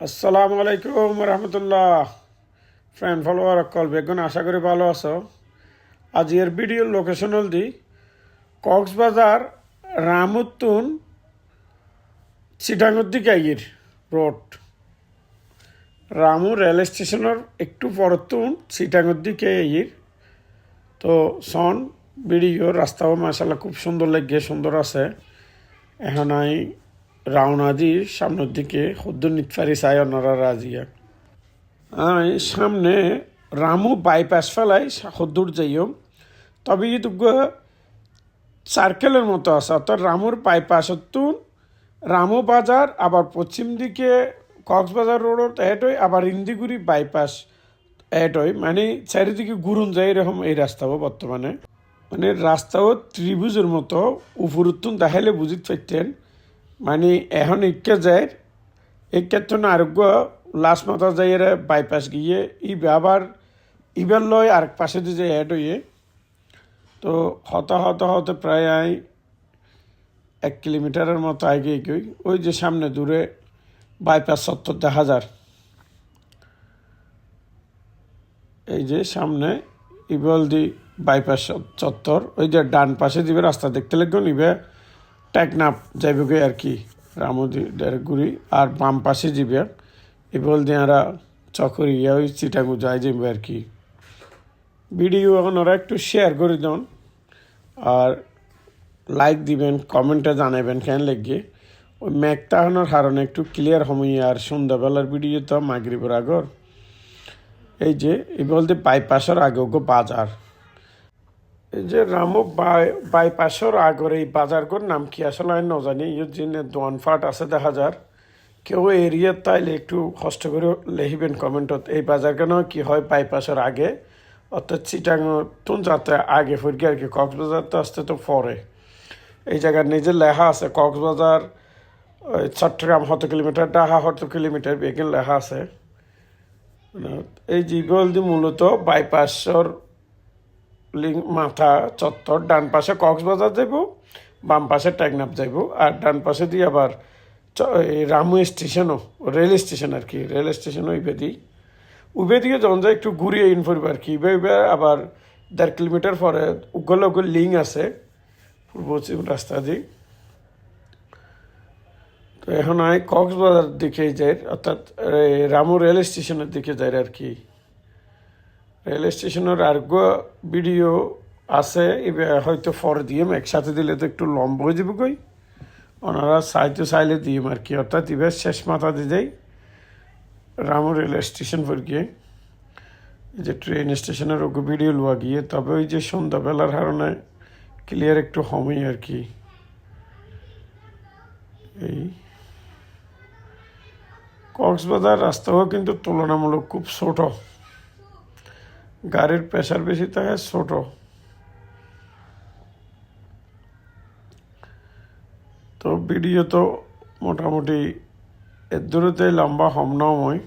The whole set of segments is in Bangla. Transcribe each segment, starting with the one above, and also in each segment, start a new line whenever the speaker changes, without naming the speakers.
আসসালামু আলাইকুম রহমতুল্লাহ ফ্রেন্ড ফলোয়ার অকল বেগুন আশা করি ভালো আছো। আজ এর ভিডিওর লোকেশন হল দি কক্সবাজার রামুত্তুন চিটাঙ্গর দিকে আইয়ের রোড রামু রেল স্টেশনের একটু পরতুন চিটাঙ্গর দিকে আইয়ের তো সন ভিডিও রাস্তাও মাসাল্লাহ খুব সুন্দর লাগে সুন্দর আছে। এখন আই রাওনা দি সামনের দিকে নিতফারি চাই অনারা রাজিয়া আই সামনে রামু বাইপাস ফেলাই সদ্দূর যাইও। তবে ইতো সার্কেলের মতো আছে, অর্থাৎ রামুর বাইপাস তুন, রামু বাজার, আবার পশ্চিম দিকে কক্সবাজার রোড হয়, আবার ইন্দিগুড়ি বাইপাস হয় মানে চারিদিকে ঘুরুন যায় এরকম এই রাস্তাও বর্তমানে। মানে রাস্তাও ত্রিভুজের মতো উপরুত্তুন দেখাইলে বুঝিত পারতেন। মানে এখন ইকে যায় ইকে তো আরোগ্য লাস্ট মাথা যাই বাইপাস গিয়ে, ই আবার ইবার লয় আর পাশে দিয়ে যে অ্যাড হইয়ে। তো হত হত হতে প্রায় আই এক কিলোমিটারের মতো আগে গই ওই যে সামনে দূরে বাইপাস সত্তর দেখা যার এই যে সামনে ইবলদি বাইপাস চত্বর ওই যে ডান পাশে দিবে রাস্তা দেখতে লাগবে নিবে টেকনাফ যাইবে আর কি রামদি গুড়ি আর বাম পাশে যাবে ইবল দিয়ারা চকরিয়া ওই চিটাগু যাই যাবে আর কি। ভিডিও এখন ওরা একটু শেয়ার করে দেন আর লাইক দিবেন কমেন্টে জানাবেন কেন লেগে। ওই হওয়ার কারণে একটু ক্লিয়ার সময় আর সন্ধ্যাবেলার ভিডিও তো মাগরিবের আগর। এই যে এই বলতে বাইপাসের আগে ওগো বাজার। যে রামু বাই বাইপাসের আগর এই বাজারগুলোর নাম কি আসলে আমি নজানি। ইয়ে যে দোয়ানফাট আছে দেখা যার কেউ এরিয়ার তাইলে একটু কষ্ট করে লেখিবেন কমেন্টত এই বাজার কেন কি হয় বাইপাসের আগে অর্থাৎ চিটাং তুন যাতে আগে ফুরকি আর কি কক্সবাজার তো আসতে তো পরে এই জায়গার নিজের লেখা আছে কক্সবাজার চট্টগ্রাম কত কিলোমিটার ডাহা কত কিলোমিটার বেগিন লেখা আছে। এই জিগলদি মূলত বাইপাসর মাথা চত্বর, ডান পাশে কক্সবাজার যাইব, বাম পাশে টেকনাফ যাইব, আর ডান পাশে দিয়ে আবার রামু স্টেশনও, রেল স্টেশন আর কি, রেল স্টেশনও ইবে দিই উবে দিকে যখন যায় একটু ঘুরিয়ে ইন করবে আর কি। ইবে ইবে আবার দেড় কিলোমিটার পরে উগল উগল লিঙ্ক আছে, পূর্ব রাস্তা দিয়ে। তো এখন আমি কক্সবাজার দিকে যাই, অর্থাৎ রামু রেল স্টেশনের দিকে যাই আর কি। রেল স্টেশনের আরগো ভিডিও আছে হয়তো ফর দিয়ে একসাথে দিলে তো একটু লম্ব হয়ে যাবে কই। ওনারা চাইতে চাইলে দিম আর কি, অর্থাৎ এবার শেষ মাথা দিয়ে যাই রামু রেল স্টেশন পর গিয়ে যে ট্রেন স্টেশনের ওকে ভিডিও লোয়া গিয়ে, তবে ওই যে সন্ধ্যাবেলার কারণে ক্লিয়ার একটু হমই আর কি। এই কক্সবাজার রাস্তাও কিন্তু তুলনামূলক খুব ছোট। গাড়ির প্রেশার বেশি থাকে, ছোট। তো ভিডিও তো মোটামুটি এর দূরতে লম্বা, হম নয়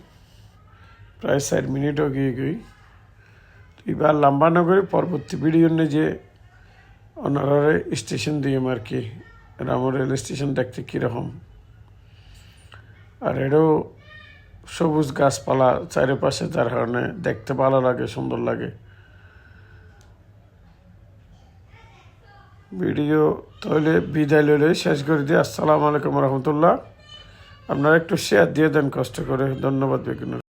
প্রায় চার মিনিটও গিয়ে গই এবার লম্বা না করে পরবর্তী ভিডিও নিয়ে যে ওনারা স্টেশন দিয়ে আর কি, রাম রেল স্টেশন দেখতে কীরকম। আর এটাও সবুজ গাছপালা চারিপাশে, যার কারণে দেখতে ভালো লাগে, সুন্দর লাগে। ভিডিও তাহলে বিদায় লইলে শেষ করে দিয়ে আসসালামু আলাইকুম রহমতুল্লাহ। আপনারা একটু শেয়ার দিয়ে দেন কষ্ট করে। ধন্যবাদ বেগুন